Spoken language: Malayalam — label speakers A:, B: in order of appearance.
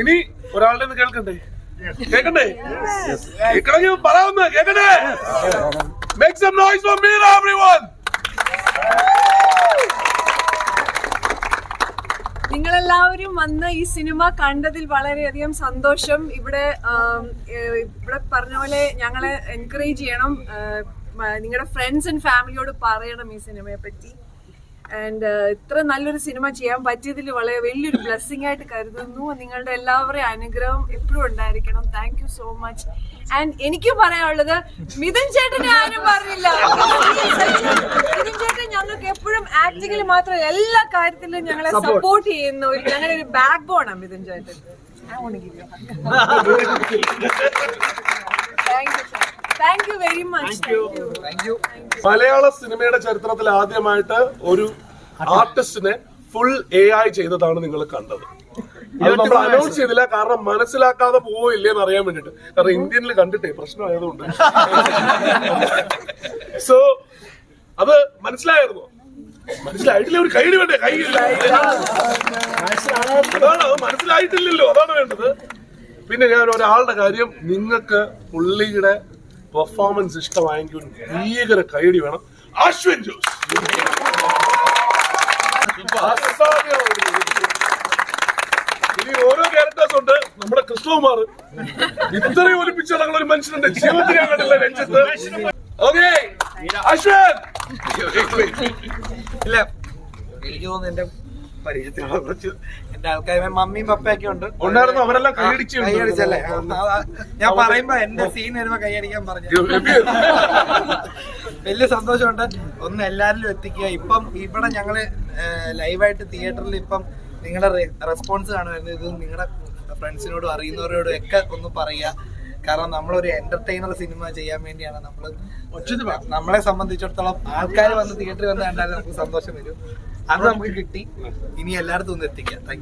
A: ഇനി ഒരാളുടെ ഒന്ന് കേൾക്കണ്ടേ? കേൾക്കണ്ടേ? കേൾക്കണമെങ്കിൽ പറയാവുന്ന കേൾക്കണ്ടേ? Make some noise for Meera everyone
B: നിങ്ങളെല്ലാവരും വന്ന് ഈ സിനിമ കണ്ടതിൽ വളരെയധികം സന്തോഷം. ഇവിടെ ഇവിടെ പറഞ്ഞ പോലെ ഞങ്ങളെ എൻകറേജ് ചെയ്യണം. നിങ്ങളുടെ ഫ്രണ്ട്സ് ആൻഡ് ഫാമിലിയോട് പറയണം ഈ സിനിമയെ പറ്റി ആൻഡ് ഇത്ര നല്ലൊരു സിനിമ ചെയ്യാൻ പറ്റിയതിൽ വളരെ വലിയൊരു ബ്ലെസ്സിങ് ആയിട്ട് കരുതുന്നു. നിങ്ങളുടെ എല്ലാവരുടെയും അനുഗ്രഹം എപ്പോഴും ഉണ്ടായിരിക്കണം. Thank you so much and എനിക്ക് പറയാനുള്ളത് മിഥുൻ ചേട്ടനെ ആരും പറഞ്ഞില്ല മിഥുൻ ചേട്ടൻ ഞങ്ങൾക്ക് എപ്പോഴും ആക്ടിങ്ങിൽ മാത്രം എല്ലാ കാര്യത്തിലും ഞങ്ങളെ സപ്പോർട്ട് ചെയ്യുന്ന. ഒരു ഞങ്ങളുടെ ഒരു ബാക്ക് ബോണാണ് മിഥുൻ ചേട്ടൻ താങ്ക് യു
A: മലയാള സിനിമയുടെ ചരിത്രത്തിൽ ആദ്യമായിട്ട് ഒരു ആർട്ടിസ്റ്റിനെ ഫുൾ എ ഐ ചെയ്തതാണ് നിങ്ങൾ കണ്ടത്. അത് നമ്മൾ അനൗൺസ് ചെയ്തില്ല കാരണം മനസ്സിലാക്കാതെ പോവില്ലേ എന്ന് അറിയാൻ വേണ്ടിട്ട് കാരണം ഇന്ത്യനിൽ കണ്ടിട്ടേ പ്രശ്നമായതുകൊണ്ട് സോ അത് മനസ്സിലായിരുന്നു മനസ്സിലായിട്ടില്ല ഒരു കൈ വേണ്ടേ? കൈ അതാണ് അത് മനസ്സിലായിട്ടില്ലല്ലോ. അതാണ് വേണ്ടത്. പിന്നെ ഞാൻ ഒരാളുടെ കാര്യം നിങ്ങൾക്ക് പുള്ളിയുടെ പെർഫോമൻസ് ഇഷ്ടമായെങ്കിൽ ഭീകര കൈടി വേണം. അശ്വിൻ ജോസ്. ഇനി ഓരോ ക്യാരക്ടേഴ്സ് ഉണ്ട്. നമ്മുടെ കൃഷ്ണകുമാർ ഇത്രയും ഒലിപ്പിച്ച നടക്കുന്ന ഒരു മനുഷ്യനുണ്ട്. ജീവിതത്തിൽ ഞാൻ കണ്ടില്ല രഞ്ജിത്ത്. ഓക്കെ അശ്വിൻ.
C: ഇല്ല. എനിക്ക് തോന്നുന്നു എന്റെ പരിചയത്തിലുള്ള കുറച്ച് എന്റെ ആൾക്കാർ മമ്മിയും പപ്പയൊക്കെ ഉണ്ട്.
A: ഉണ്ടായിരുന്നു അവരെല്ലാം കൈയടിച്ചു
C: കൈയടിച്ചല്ലേ ഞാൻ പറയുമ്പോ എന്റെ സീൻ വരുമ്പോ കൈയടിക്കാൻ പറഞ്ഞു. വലിയ സന്തോഷമുണ്ട്. ഒന്ന് എല്ലാരിലും എത്തിക്കുക. ഇപ്പം ഇവിടെ ഞങ്ങൾ ലൈവായിട്ട് തിയേറ്ററിൽ ഇപ്പം നിങ്ങളുടെ റെസ്പോൺസ് കാണുമായിരുന്നു ഇത് നിങ്ങളുടെ ഫ്രണ്ട്സിനോടും അറിയുന്നവരോടും ഒക്കെ ഒന്ന് പറയുക. കാരണം നമ്മളൊരു എന്റർടൈനർ സിനിമ ചെയ്യാൻ വേണ്ടിയാണ് നമ്മൾ നമ്മളെ സംബന്ധിച്ചിടത്തോളം ആൾക്കാർ വന്ന് തിയേറ്ററിൽ വന്ന് കണ്ടാലും നമുക്ക് സന്തോഷം വരും. അത് നമുക്ക് കിട്ടി. ഇനി എല്ലായിടത്തും ഒന്ന് എത്തിക്കാം. താങ്ക്